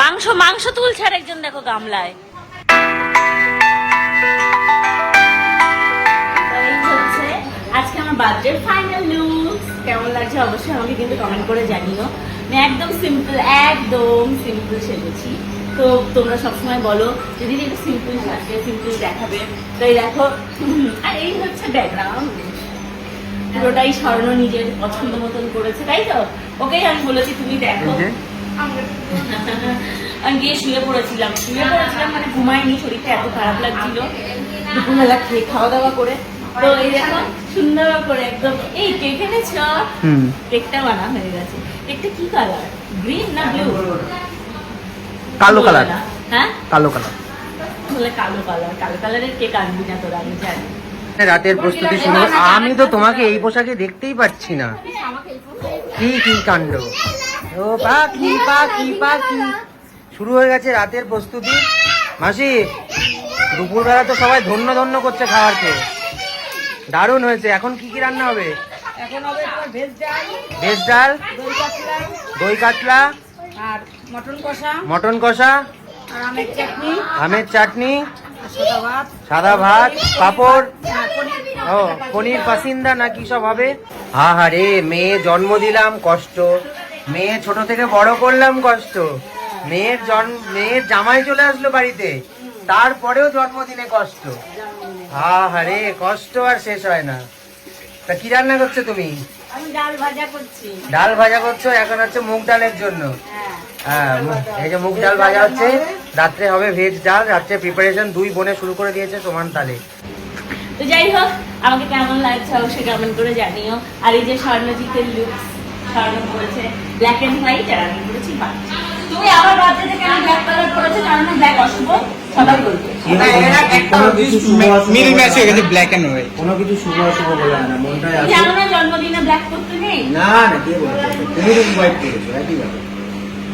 মাংস মাংস তুলছে আর একজন দেখো গামলায়। আজকে আমার ফাইনাল কেমন লাগছে অবশ্যই আমাকে কিন্তু কমেন্ট করে জানিও। আমি একদম সিম্পল একদম সিম্পল তো তোমরা সবসময় বলো যে দিদি একটু সিম্পল সিম্পল দেখাবে তো এই দেখো এই হচ্ছে ব্যাকগ্রাউন্ড পুরোটাই স্বর্ণ নিজের পছন্দ মতন করেছে তাই তো? ওকেই আমি বলেছি তুমি দেখো। আমি গিয়ে শুয়ে পড়েছিলাম। শুয়ে পড়েছিলাম মানে ঘুমাইনি শরীরটা এত খারাপ লাগছিল। দুপুরবেলা খেয়ে খাওয়া দাওয়া করে। তো এই দেখো সুন্দর করে একদম এই কেক এনেছ কেকটা বানা হয়ে গেছে। কেকটা কি কালার গ্রিন না ব্লু কালো কালার হ্যাঁ? কালো কালার বলে কালো কালার কালো কালারের কেক আনবি না তোরা আমি জানি। রাতের প্রস্তুতি শুরু। আমি তো তোমাকে এই পোশাকে দেখতেই পাচ্ছি না। কি কি কাণ্ড? ও পাখি পাখি পাখি। শুরু হয়ে গেছে রাতের প্রস্তুতি। মাসি দুপুরবেলা তো সবাই ধন্য ধন্য করছে খাওয়ার খেয়ে। দারুণ হয়েছে। এখন কি কি রান্না হবে? এখন হবে ভেজ ডাল ভেজ ডাল দই কাতলা দই কাতলা আর মটন কষা মটন কষা আর আমের চাটনি আমের চাটনি সাদা ভাত সাদা ভাত পাঁপড় ও পনির পাসিন্দা না কি সব হবে? হা হা রে মেয়ে জন্ম দিলাম কষ্ট। মেয়ে ছোট থেকে বড় করলাম কষ্ট। মেয়ের জন্ম মেয়ের জামাই চলে আসলো বাড়িতে। তারপরেও জন্মদিনে কষ্ট। হা হা রে কষ্ট আর শেষ হয় না। তা কি রান্না করছ তুমি? ডাল ভাজা করছি। ডাল ভাজা করছ এখন হচ্ছে মুগ ডালের জন্য। হ্যাঁ হ্যাঁ এই যে মুগ ডাল ভাজা হচ্ছে রাত্রে হবে ভেজ ডাল রাত্রে প্রিপারেশন দুই বোনে শুরু করে দিয়েছে সমান তালে। তো যাই হোক আমাকে কেমন লাগছে অবশ্যই কমেন্ট করে জানিও। আর এই যে স্বর্ণজিতের লুক স্বর্ণ পড়েছে ব্ল্যাক এন্ড হোয়াইট আর আমি বাদ তুমি আবার বার্থডেতে কেন ব্ল্যাক কালার পড়েছো কারণ ব্ল্যাক অশুভ সবাই বলবে। মিল ম্যাচ হয়ে গেছে ব্ল্যাক এন্ড হোয়াইট কোনো কিছু শুভ অশুভ বলে না মনটাই জানো না জন্মদিনে ব্ল্যাক করতে নেই? না না কে তুমি হোয়াইট করেছ একই ব্যাপার।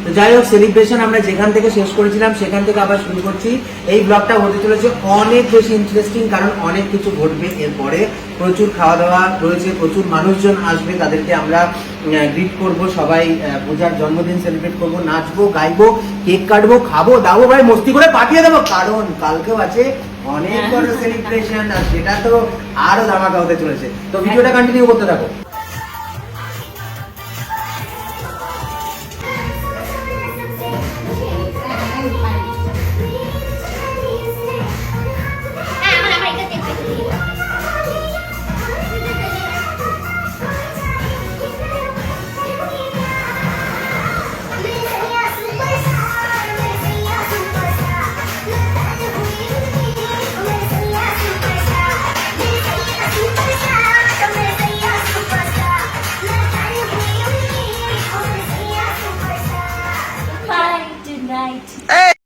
তো যাই হোক সেলিব্রেশন আমরা যেখান থেকে শেষ করেছিলাম সেখান থেকে আবার শুরু করছি। এই ব্লগটা হতে চলেছে অনেক বেশি ইন্টারেস্টিং কারণ অনেক কিছু ঘটবে এরপরে। প্রচুর খাওয়া দাওয়া রয়েছে প্রচুর মানুষজন আসবে তাদেরকে আমরা গ্রিট করব সবাই পূজার জন্মদিন সেলিব্রেট করব নাচবো গাইবো কেক কাটবো খাব দাবো ভাই মস্তি করে পাঠিয়ে দেবো। কারণ কালকেও আছে অনেক বড় সেলিব্রেশন আর সেটা তো আরও ধামাকা হতে চলেছে। তো ভিডিওটা কন্টিনিউ করতে থাকো।